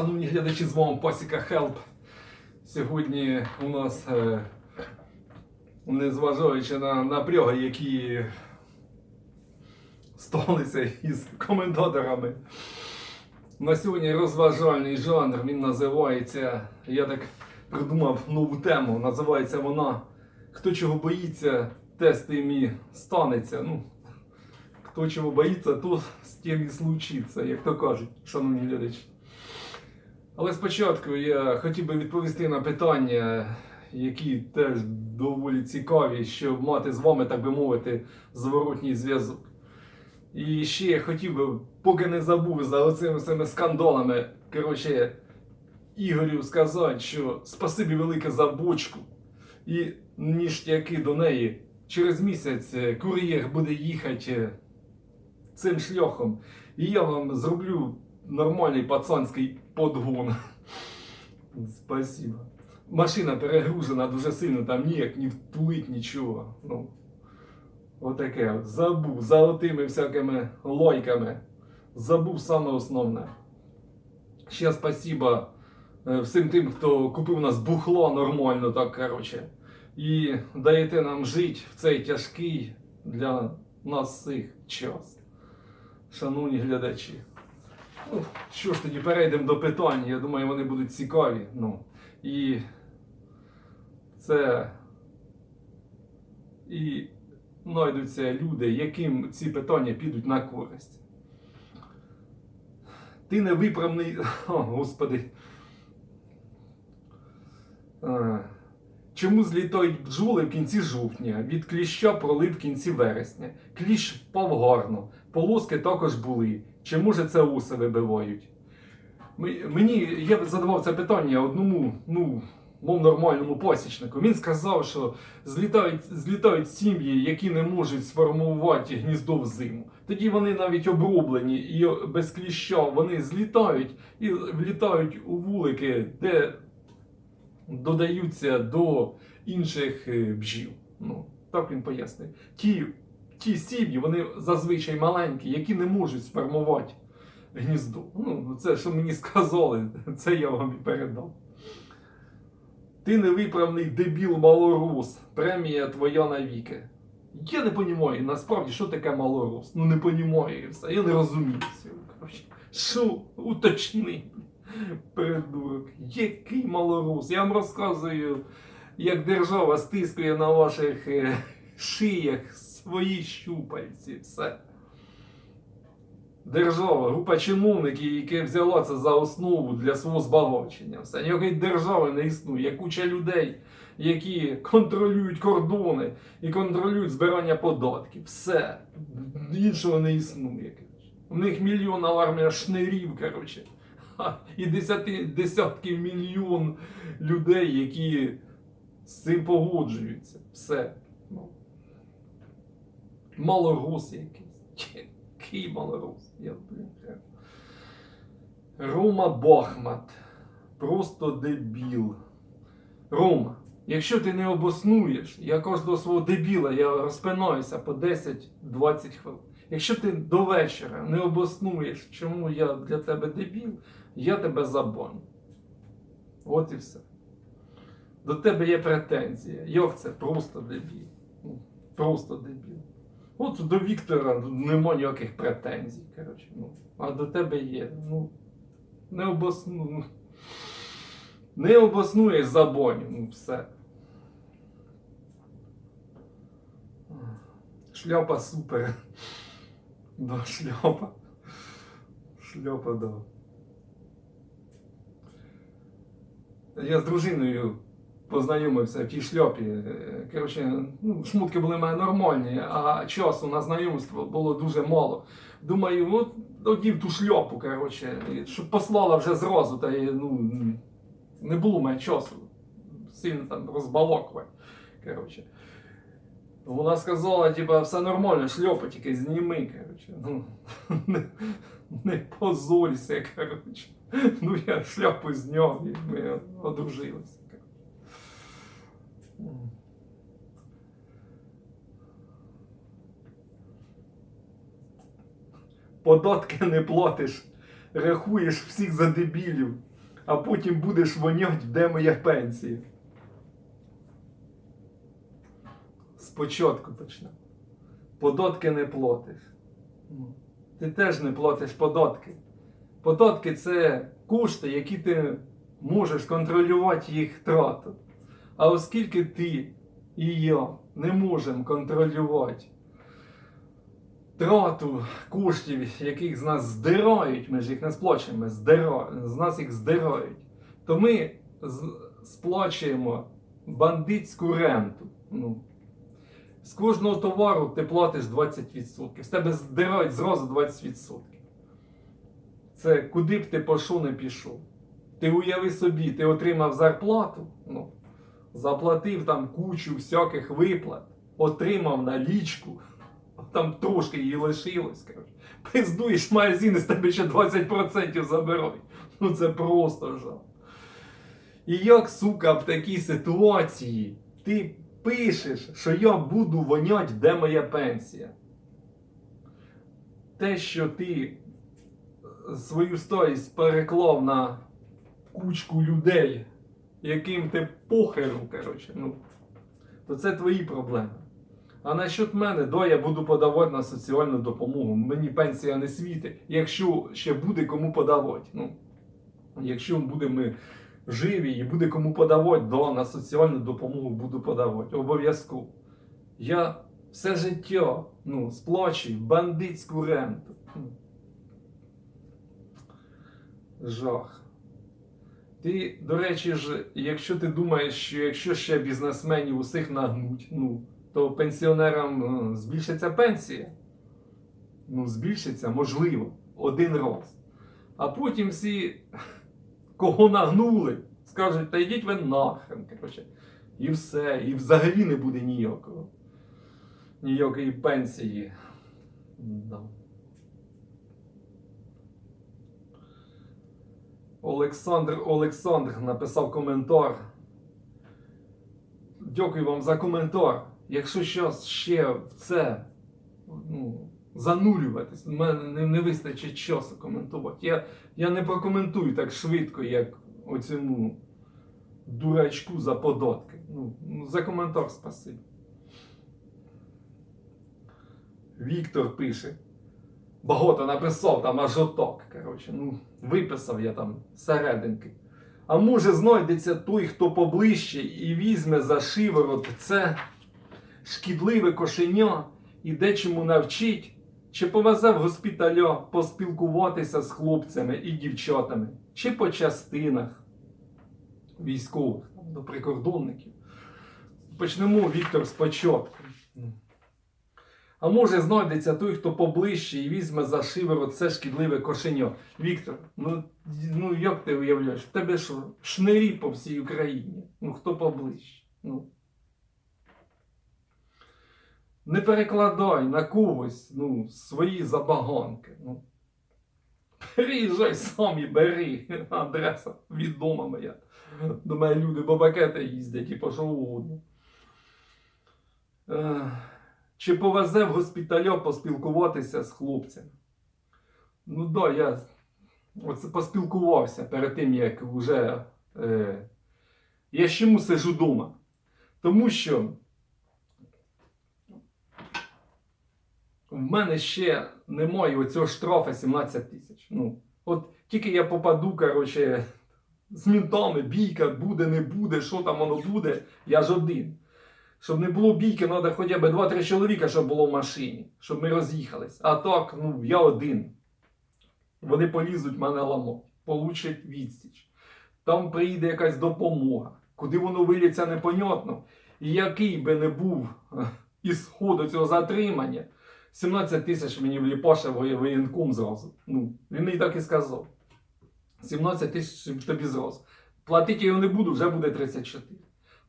Шановні глядачі, з вами Пасіка Хелп. Сьогодні у нас, е, незважаючи на напряги, які сталися із коментаторами, на сьогодні розважальний жанр, він називається, я так придумав нову тему, називається вона Хто чого боїться, те з тим і станеться. Ну, хто чого боїться, то з тим і случиться, як то кажуть, шановні глядачі. Але спочатку я хотів би відповісти на питання, які теж доволі цікаві, щоб мати з вами, так би мовити, зворотній зв'язок. І ще я хотів би, поки не забув за оцими цими скандалами, коротше, Ігорю сказати, що спасибі велике за бочку. І ніштяки до неї. Через місяць е, кур'єр буде їхати е, цим шляхом. І я вам зроблю нормальний пацанський подгон. Спасибо. Машина перегружена дуже сильно, там ніяк не втулить нічого. Ну, отаке от. Забув за отими всякими лойками. Забув саме основне. Ще спасибо е, всім тим, хто купив нас бухло нормально, так коротше. І даєте нам жити в цей тяжкий для нас всіх час. Шановні глядачі. Ну, що ж тоді перейдемо до питань. Я думаю, вони будуть цікаві. Ну, і це і знайдуться люди, яким ці питання підуть на користь. Ти не виправний. О, Господи. Чому злітають бджоли в кінці жовтня? Від кліща пролив в кінці вересня. Кліщ впав гарно, полоски також були. Чи може це уси вибивають? Мені я задавав це питання одному, ну, мов нормальному пасічнику. Він сказав, що злітають, злітають сім'ї, які не можуть сформувати гніздо в зиму. Тоді вони навіть оброблені і без кліща вони злітають і влітають у вулики, де додаються до інших е, бджіл. Ну, так він пояснив. Ті, ті сім'ї, вони зазвичай маленькі, які не можуть сформувати гніздо. Ну, це, що мені сказали, це я вам і передав. Ти невиправний дебіл малорос. Премія твоя навіки. Я не розумію, насправді, що таке малорос. Ну не розумію і все. Я не розумію цього. Що уточни? Придурок. Який малорус? Я вам розказую, як держава стискує на ваших е, шиях свої щупальці. Все. Держава, група чиновників, які взяла це за основу для свого збагачення. Все. Ніякої держави не існує. Є куча людей, які контролюють кордони і контролюють збирання податків. Все. Іншого не існує. У них мільйонна армія шнирів, коротше. І десяти, десятки мільйон людей, які з цим погоджуються. Все. Малорус якийсь. Який малорус? Я. Рома Бахмат. Просто дебіл. Рома, якщо ти не обоснуєш, я кожного свого дебіла я розпинаюся по 10-20 хвилин. Якщо ти до вечора не обоснуєш, чому я для тебе дебіл, я тебе забаню. От і все. До тебе є претензія. Як це просто дебіл. Ну, Просто дебіл. От до Віктора нема ніяких претензій. Коротше, ну. А до тебе є. Ну, не обосну. ну, Не обоснуєш забоню. Ну все. Шляпа супер. Да, шляпа. Шляпа, да. Я з дружиною познайомився в тій шляпі. Е, Коротше, ну, шмутки були мене нормальні, а часу на знайомство було дуже мало. Думаю, от одів ту шляпу, коротше, щоб послала вже зразу, та ну, не було мене часу. Сильно там розбалокувати. Коротше. Вона сказала, типа, все нормально, шльопа тільки зніми, коротше. Ну, не, не позорься, коротше. Ну, я шляпу зняв і ми одружилися. Податки не платиш, рахуєш всіх за дебілів. а потім будеш вонять, де моя пенсія. Спочатку почнемо. Податки не платиш. Ти теж не платиш податки. Податки це кошти, які ти можеш контролювати їх трату. А оскільки ти і я не можемо контролювати трату коштів, яких з нас здирають, ми ж їх не сплачуємо, з нас їх здирають, то ми сплачуємо бандитську ренту. Ну, з кожного товару ти платиш 20%. З тебе здирають зразу 20%. Це куди б ти пішов, не пішов. Ти уяви собі, ти отримав зарплату, ну, заплатив там кучу всяких виплат, отримав налічку, там трошки її лишилось. Коротше. Пиздуєш магазин, і з тебе ще 20% забирають. Ну це просто жах. І як, сука, в такій ситуації ти пишеш, що я буду вонять, де моя пенсія? Те, що ти свою сторість переклав на кучку людей, яким ти похеру, коротше, ну, то це твої проблеми. А насчет мене, да, я буду подавати на соціальну допомогу. Мені пенсія не світить, якщо ще буде кому подавати. Ну, якщо будемо живі і буде кому подавати, да, на соціальну допомогу буду подавати. Обов'язково. Я все життя ну, сплачую бандитську ренту. Жах. Ти, до речі ж, якщо ти думаєш, що якщо ще бізнесменів усіх нагнуть, ну, то пенсіонерам е, збільшиться пенсія. Ну, збільшиться, можливо, один раз. А потім всі, кого нагнули, скажуть, та йдіть ви нахрен, коротше. І все, і взагалі не буде ніякого. Ніякої пенсії. Да. Олександр Олександр написав коментар. Дякую вам за коментар. Якщо щось ще в це ну, занурюватись, в мене не, не вистачить часу коментувати. Я, я не прокоментую так швидко, як оцьому дурачку за податки. Ну, ну, за коментар спасибі. Віктор пише. Багато написав там аж отак. Коротше, ну, виписав я там серединки. А може знайдеться той, хто поближче і візьме за шиворот це шкідливе кошеня і дечому навчить, чи повезе в госпіталя поспілкуватися з хлопцями і дівчатами, чи по частинах військових до прикордонників. Почнемо Віктор спочатку. А може знайдеться той, хто поближче і візьме за шиворот це шкідливе кошеня. Віктор, ну, ну як ти уявляєш, в тебе що, шнирі по всій Україні? Ну хто поближче? Ну. Не перекладай на когось ну, свої забаганки. Ну. Приїжджай сам і бери. Адреса відома моя. До мене люди бабакети їздять і по що угодно. Ех. Чи повезе в госпіталя поспілкуватися з хлопцем? Ну да, я оце поспілкувався перед тим, як вже. Е, я чому сижу вдома? Тому що в мене ще немає оцього штрафа 17 тисяч. Ну, от тільки я попаду, коротше, з мінтами, бійка буде, не буде, що там воно буде, я ж один. Щоб не було бійки, треба хоча б 2-3 чоловіка, щоб було в машині, щоб ми роз'їхались. А так, ну, я один. Вони полізуть мене ламати, получать відсіч. Там прийде якась допомога. Куди воно виліться, непонятно. І який би не був е, ісход цього затримання, 17 тисяч мені вліпаше воєнком зразу. Ну, він мені так і сказав. 17 тисяч тобі зразу. Платити його не буду, вже буде 34.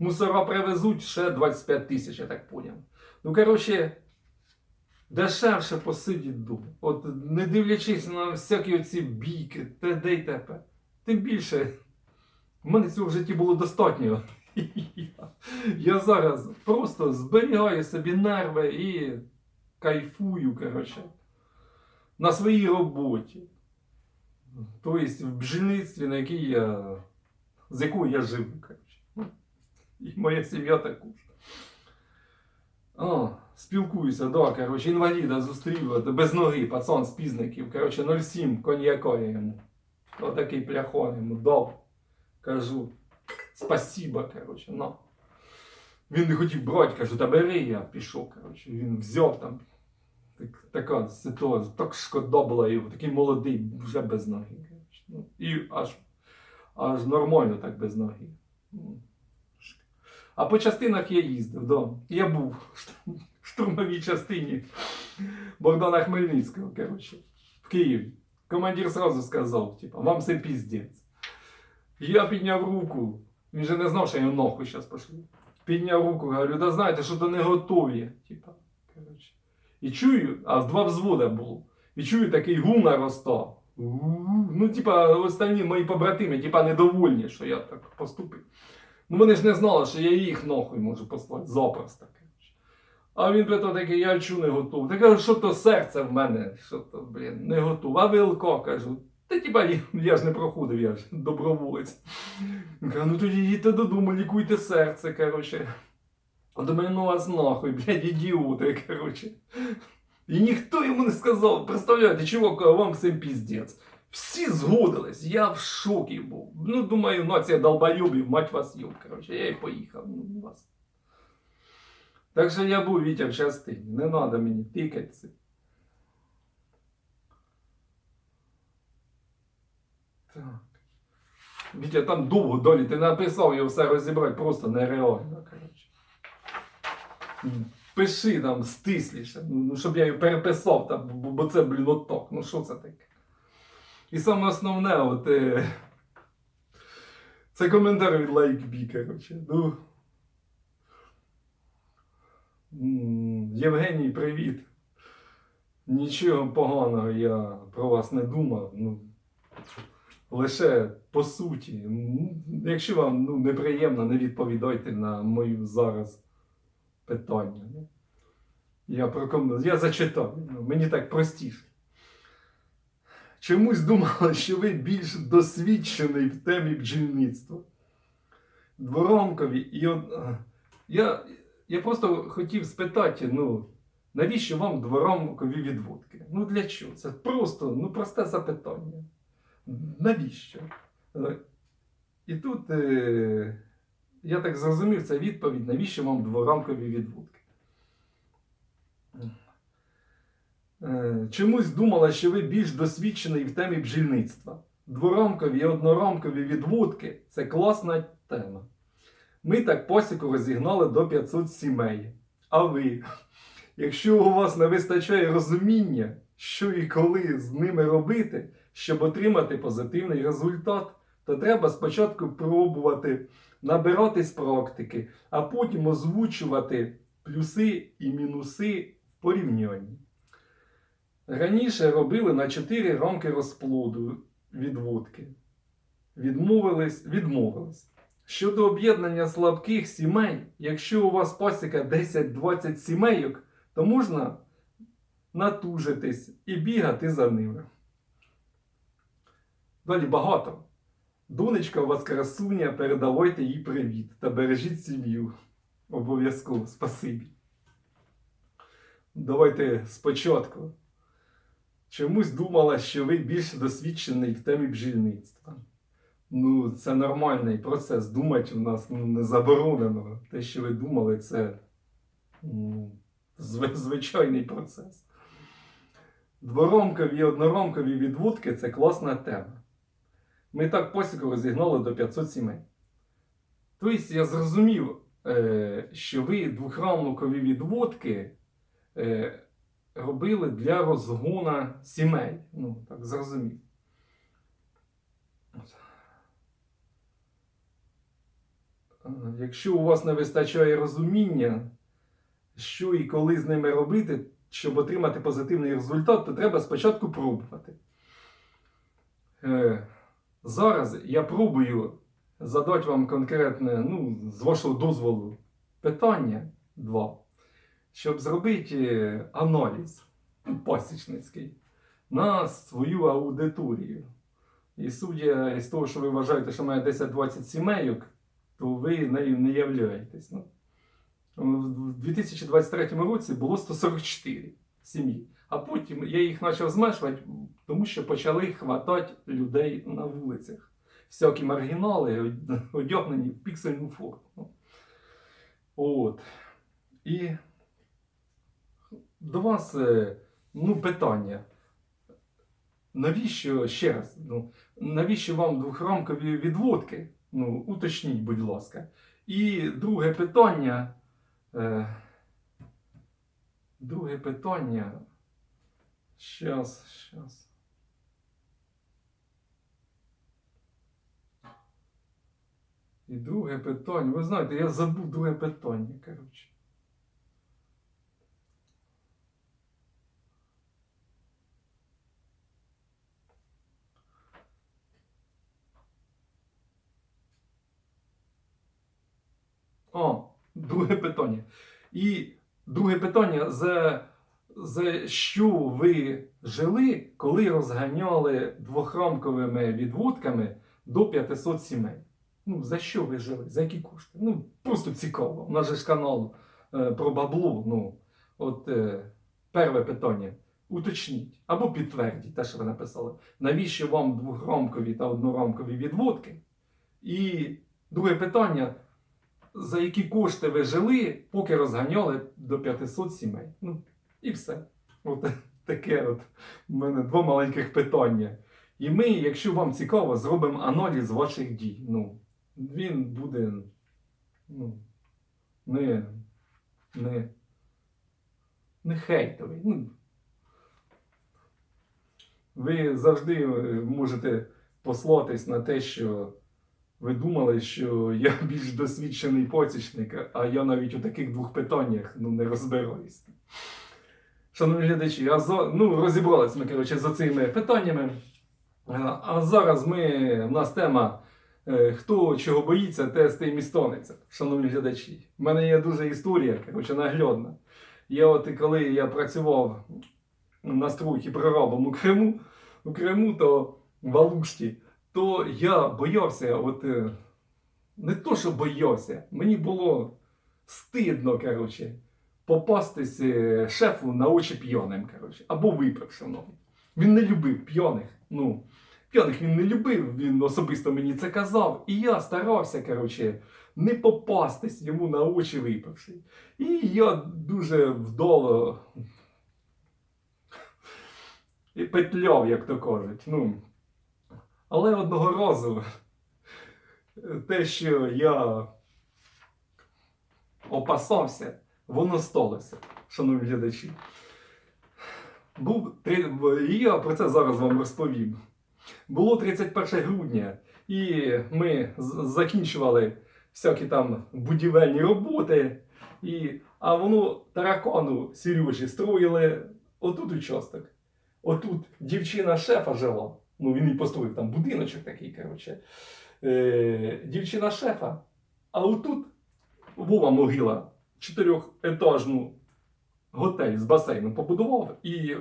Мусора привезуть ще 25 тисяч, я так поняв. Ну, коротше, дешевше посидіть вдома. От не дивлячись на всякі оці бійки, де й тепер. Тим більше, в мене цього в житті було достатньо. Я, зараз просто зберігаю собі нерви і кайфую, коротше, на своїй роботі. Тобто в бджільництві, на якій я, з якою я живу, І моя сім'я також. О, спілкуюся, да, коротше, інваліда зустрів, без ноги, пацан з пізників, коротше, 0,7 коньяка я йому. Отакий пляхон йому дав. Кажу, спасибо, коротше, на. Він не хотів брати, кажу, та бери, я пішов, коротше. Він взяв там. Так, така ситуація, так шкода була його, такий молодий, вже без ноги. Ну, і аж, аж нормально так без ноги. А по частинах я їздив, да. Я був в штурмовій частині Богдана Хмельницького, коротше, в Києві. Командир сразу сказав, типа, вам все піздець. Я підняв руку. Він же не знав, що я нахуй зараз пошлю. Підняв руку, говорю, да знаєте, що то не готові. Типа, коротше. І чую, а два взвода було. І чую такий гул наростав. Ну, типа, останні мої побратими, типа, недовольні, що я так поступив. Ну вони ж не знали, що я їх нахуй можу послати запросто. А він питав такий, я чу не готов. Та кажу, що то серце в мене, що то, блін, не готов. А вилко, кажу. Та я, я ж не проходив, я ж доброволець. Він каже, ну тоді їдьте додому, лікуйте серце, коротше. А до мене ну вас нахуй, блядь, ідіоти, коротше. І ніхто йому не сказав, представляєте, чувак, вам всім піздець. Всі згодились, я в шокі був. Ну, думаю, нація долбойобів, мать вас юб, коротше, я і поїхав. Ну, вас. Так що я був Вітя в частині, не треба мені тикатися. Так. Вітя, там довго долі, ти написав його все розібрати, просто нереально, коротше. Пиши там стисліше, ну, щоб я його переписав, там, бо, бо це, блін, отак. Ну що це таке? І саме основне, от, е, це коментар від лайкбі, коротше. Ну, Євгеній, привіт. Нічого поганого я про вас не думав. Ну, лише по суті. Якщо вам ну, неприємно, не відповідайте на мою зараз питання. ну. Я, проком... я зачитав, ну, мені так простіше. Чомусь думала, що ви більш досвідчений в темі бджільництва. Дворомкові і од... я, я просто хотів спитати, ну, навіщо вам дворомкові відводки? Ну для чого? Це просто ну, просте запитання. Навіщо? Е, І тут е, я так зрозумів, це відповідь, навіщо вам дворамкові відводки. Е, Чомусь думала, що ви більш досвідчений в темі бджільництва. Дворамкові і однорамкові відводки це класна тема. Ми так посіку розігнали до 500 сімей. А ви, якщо у вас не вистачає розуміння, що і коли з ними робити, щоб отримати позитивний результат, то треба спочатку пробувати набиратись практики, а потім озвучувати плюси і мінуси в порівнянні. Раніше робили на 4 рамки розплоду відводки. Відмовились, відмовились. Щодо об'єднання слабких сімей, якщо у вас пасіка 10-20 сімейок, то можна натужитись і бігати за ними. Далі багато. Донечка у вас красуня, передавайте їй привіт та бережіть сім'ю. Обов'язково, спасибі. Давайте спочатку. Чомусь думала, що ви більш досвідчений в темі бджільництва. Ну, це нормальний процес. Думати в нас ну, не заборонено. Те, що ви думали, це ну, зв- звичайний процес. Дворомкові і одноромкові відводки це класна тема. Ми так посіку розігнали до 500 сімей. Тобто я зрозумів, е, що ви двохрамкові відводки е, робили для розгона сімей. Ну, так зрозумів. Е, Якщо у вас не вистачає розуміння, що і коли з ними робити, щоб отримати позитивний результат, то треба спочатку пробувати. Е, зараз я пробую задати вам конкретне, ну, з вашого дозволу, питання два, щоб зробити е, аналіз пасічницький на свою аудиторію. І судя із того, що ви вважаєте, що має 10-20 сімейок, то ви нею не являєтесь. Ну. В 2023 році було 144 сім'ї. А потім я їх почав зменшувати, тому що почали хватати людей на вулицях. Всякі маргінали одягнені в піксельну форму. От. І до вас е, ну, питання. Навіщо ще раз? Ну, навіщо вам двохрамкові відводки? Ну, уточніть, будь ласка. І друге питання. Е, друге питання. Щас, щас. І друге питання. Ви знаєте, я забув друге питання, коротше. О, друге питання. І друге питання, за, за що ви жили, коли розганяли двохрамковими відводками до 500 сімей? Ну, за що ви жили? За які кошти? Ну, просто цікаво. У нас же ж канал е, про бабло. Ну, от е, перше питання. Уточніть або підтвердіть те, що ви написали. Навіщо вам двохрамкові та однорамкові відводки? І друге питання за які кошти ви жили, поки розганяли до 500 сімей. Ну, і все. От таке от у мене два маленьких питання. І ми, якщо вам цікаво, зробимо аналіз ваших дій. Ну, він буде ну, не, не, не хейтовий. Ну, ви завжди е, можете послатись на те, що ви думали, що я більш досвідчений поцічник, а я навіть у таких двох питаннях ну, не розбираюсь. Шановні глядачі, а за, ну, розібралися ми коротше, за цими питаннями. А, зараз ми, в нас тема е, Хто чого боїться, те з тим і. Шановні глядачі, в мене є дуже історія, коротше, наглядна. Я от коли я працював на стройці прорабом у Криму, у Криму, то в Алушті, то я боявся, от е, не то, що боявся, мені було стидно, коротше, попастись е, шефу на очі п'яним, коротше, або випивши навіть. Він не любив п'яних. Ну, п'яних він не любив, він особисто мені це казав. І я старався, коротше, не попастись йому на очі випивши. І я дуже вдало і петляв, як то кажуть. Ну, але одного разу те, що я опасався, воно сталося, шановні глядачі. Був і я про це зараз вам розповім. Було 31 грудня, і ми закінчували всякі там будівельні роботи. І, а воно таракану Сережі строїли отут участок. Отут дівчина шефа жила. Ну, він і построїв там будиночок такий, коротше. Е, дівчина шефа. А отут Вова могила чотирьохетажну готель з басейном побудував і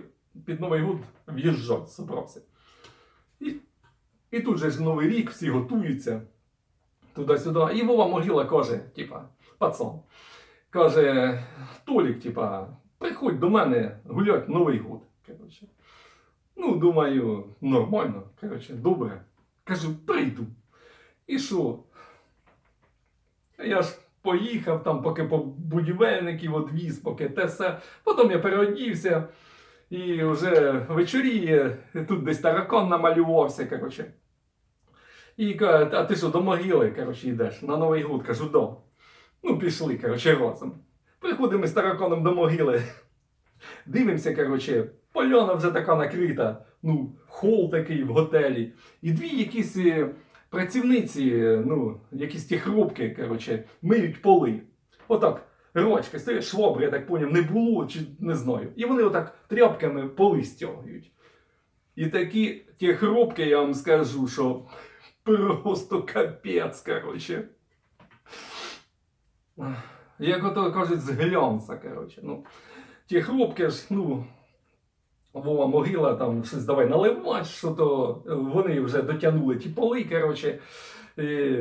під Новий год в'їжджати зібрався. І, і тут же ж Новий рік, всі готуються туди-сюди. І Вова могила каже, типа, пацан, каже, Толік, типа, приходь до мене гулять Новий год. Коротше. Ну, думаю, нормально. Коротше, добре. Кажу, прийду. І що? Я ж поїхав там, поки по будівельників одвіз, поки те все. Потім я переодівся і вже вечоріє, тут десь таракан намалювався, коротше. І каже, а ти що, до могили, коротше, йдеш? На Новий год, кажу, да. Ну, пішли, коротше, разом. Приходимо з тараканом до могили. Дивимося, коротше, поляна вже така накрита, ну, хол такий в готелі. І дві якісь е, працівниці, е, ну, якісь ті хрупки, коротше, миють поли. Отак, рочки, стоять швабри, я так поняв, не було, чи не знаю. І вони отак тряпками поли стягують. І такі ті хрупки, я вам скажу, що просто капець, коротше. Як ото кажуть, з глянца, коротше. Ну, ті хлопки ж, ну, Вова могила, там щось давай наливати, що то вони вже дотягнули ті поли, коротше. І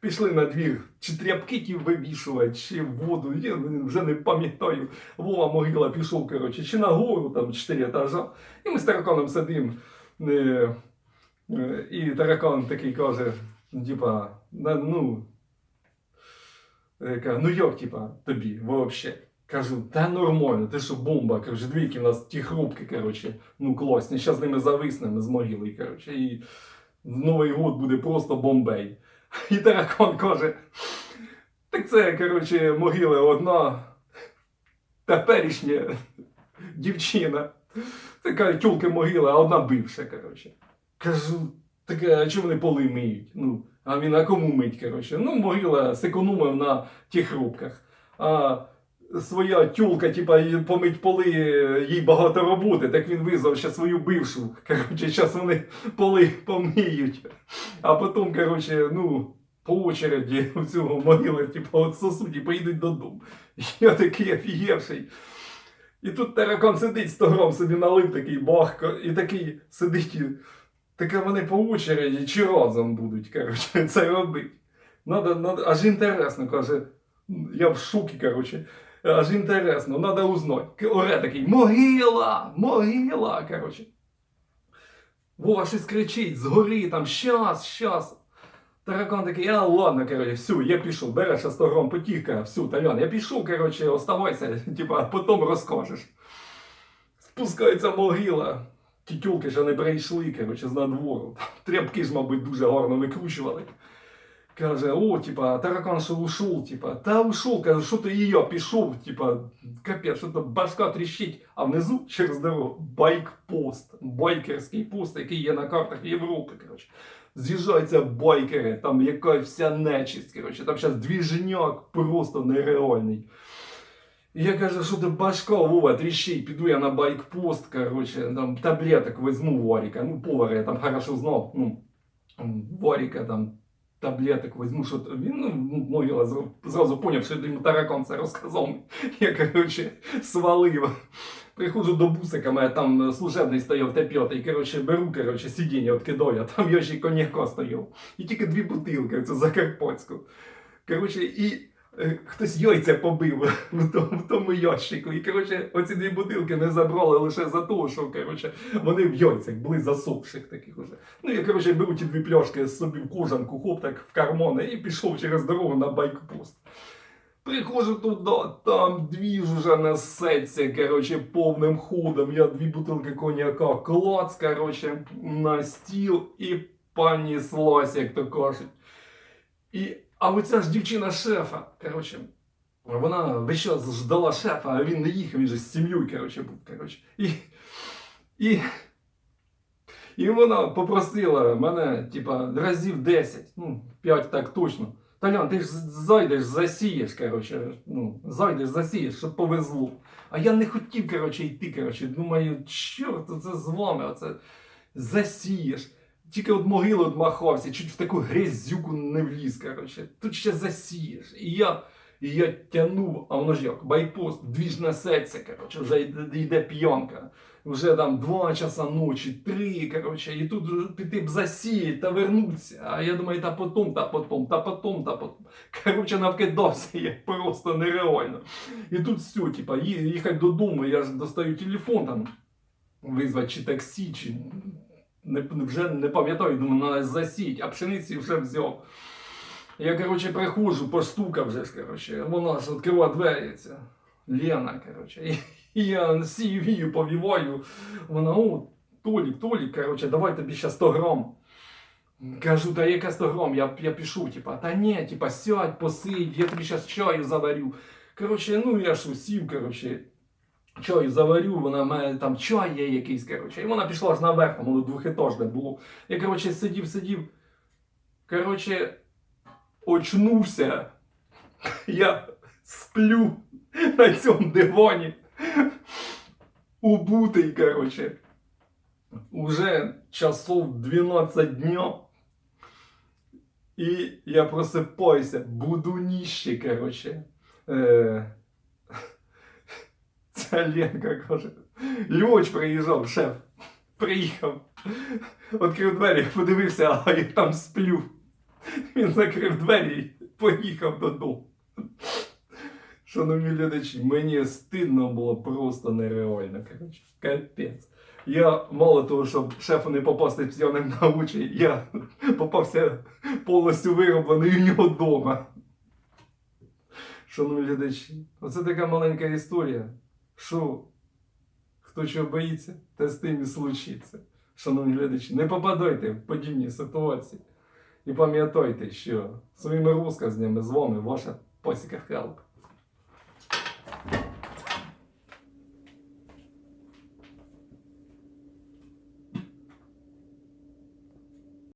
пішли на двір, чи тряпки ті вивішувати, чи воду, я вже не пам'ятаю. Вова могила пішов, коротше, чи на гору, там чотири етажа. І ми з тараканом сидимо. Е, е, і таракан такий каже, типа, ну, е, ну як, типа, тобі, взагалі? Кажу, та нормально, ти що бомба, коротше, двійки у нас ті хрупки, коротше, ну класні, зараз з ними зависнемо з могили, коротше, і Новий год буде просто бомбей. І таракан каже, так це, коротше, могила одна теперішня дівчина. Така тюлки могила, а одна бивша, коротше. Кажу, так а чому вони поли миють? Ну, а він а кому мить, коротше? Ну, могила зекономив на тих рубках. А своя тюлка, типа, помить поли, їй багато роботи, так він визвав ще свою бившу. Коротше, зараз вони поли помиють. А потім, коротше, ну, по очереді в цього могили, типу, от сосуді, поїдуть додому. Я такий офігевший. І тут таракан сидить 100 грам собі налив такий бахко, і такий сидить. І... Таке вони по очереді чи разом будуть, коротше, це робити. Надо, надо, аж інтересно, каже. Я в шокі, коротше. Аж інтересно, треба узнати. Оре такий, могила, могила, коротше. Вова щось кричить, згори, там, щас, щас. Таракан такий, а ладно, короче, все, я пішов, береш 100 грам потіка, все, Толян, я пішов, короче, оставайся, типа, потім розкажеш. Спускається могила. Тітюлки ще не прийшли, короче, з надвору. Тряпки ж, мабуть, дуже гарно викручували. Каже, о, типа, таракан що ушов, типа, та ушов, каже, що ти і я пішов, типа, капець, що то башка тріщить, а внизу через дорогу байкпост, байкерський пост, який є на картах Європи, коротше. З'їжджаються байкери, там яка вся нечисть, коротше, там зараз двіжняк просто нереальний. І я кажу, що ти башка, Вова, тріщить, піду я на байкпост, коротше, там таблеток візьму Варіка, ну, повара я там хорошо знав, ну, Варіка там таблеток возьму, що він, ну, могила зразу поняв, що йому таракан це розказав. Я, коротше, свалив. Приходжу до бусика, мене там служебний стояв Т5, і, коротше, беру, коротше, сидіння відкидаю, а там ще коняко стояв. І тільки дві бутилки, це Закарпатську. Коротше, і хтось яйця побив в тому, в тому ящику. І, коротше, оці дві бутилки не забрали лише за те, що, коротше, вони в яйцях були засохших таких уже. Ну, я, коротше, беру ті дві пляшки собі в кожанку, хоп, так в кармани, і пішов через дорогу на байкпост. Приходжу туди, там двіж уже несеться, короче, повним ходом. Я дві бутилки коньяка, клац, короче, на стіл і понеслась, як то кажуть. І, а оця ж дівчина шефа, короче, вона весь час ждала шефа, а він не їхав, він же з сім'єю, короче, був, короче. І, і, і вона попросила мене, типа, разів 10, ну, 5 так точно. Толян, ти ж зайдеш, засієш, коротше, ну, зайдеш, засієш, щоб повезло. А я не хотів, коротше, йти, коротше, думаю, чорт, це з вами, оце засієш. Тільки от могили одмахався, чуть в таку грязюку не вліз, коротше. Тут ще засієш. І я, і я тянув, а воно ж як, байпост, двіж несеться, коротше, вже йде, йде п'янка. Вже там два часа ночі, три, коротше, і тут піти б засіяти та вернутися. А я думаю, та потом, та потом, та потом, та потом. Коротше, навкидався я просто нереально. І тут все, типа, їхати додому, я ж достаю телефон там, визвати чи таксі, чи не, вже не пам'ятаю, думаю, треба засіяти, а пшениці вже взяв. Я, коротше, приходжу, постукав вже ж, коротше, вона ж відкрила двері, Лена, коротше. І, я сію вію повіваю. Вона, о, Толік, Толік, коротше, давай тобі ще 100 грам. Кажу, та яка 100 грам, я, я пишу, типа, та ні, типа, сядь, посидь, я тобі зараз чаю заварю. Коротше, ну я ж сів, коротше, чаю заварю, вона мене там чай є якийсь, коротше. І вона пішла ж наверх, там воно двохетажне було. Я, коротше, сидів, сидів. Коротше, очнувся. Я сплю на цьому дивані. Убутий, коротше. Уже часов 12 дня. І я просипаюся, буду ніще, коротше. Е... Це Ленка, каже. Льоч приїжджав, шеф. Приїхав. Відкрив двері, подивився, а я там сплю. Він закрив двері і поїхав додому. Шановні глядачі, мені стидно було просто нереально. Коротше, капець. Я мало того, щоб шефу не попасти п'яним на очі, я попався повністю вироблений у нього вдома. Шановні глядачі, оце така маленька історія. Що хто чого боїться, те з тим і случиться. Шановні глядачі, не попадайте в подібні ситуації. І пам'ятайте, що своїми розказнями з вами ваша Посіка Хелп.